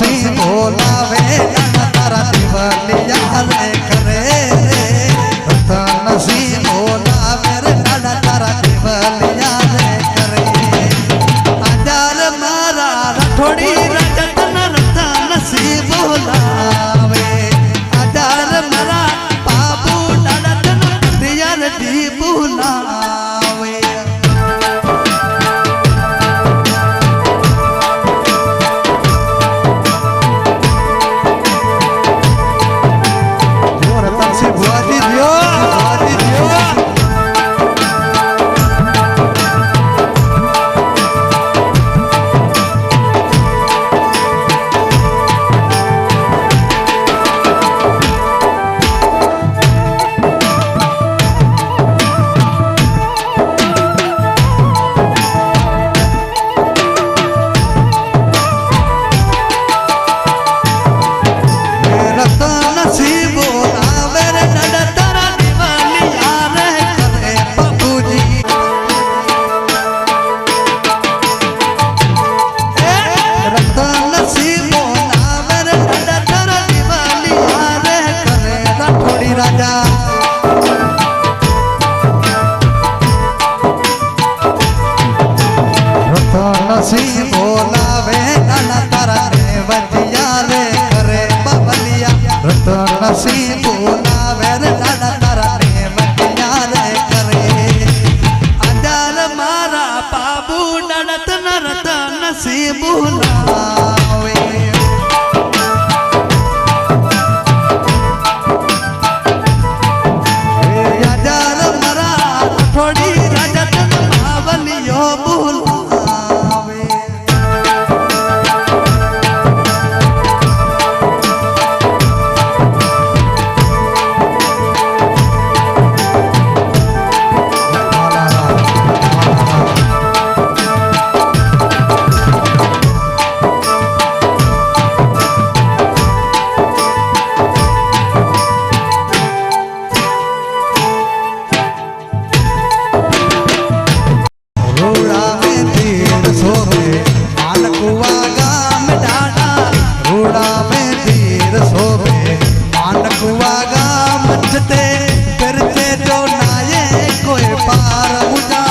નસી બોલાવે. ડોસી બોલાવે, નાના તારા રે વજિયા રે કરે બબલિયા. રતન નસી બોલાવે રે, નાના તારા રે વજિયા રે કરે અડાલ મારા બાબુ નડત નરત નસી બોલાવે Ela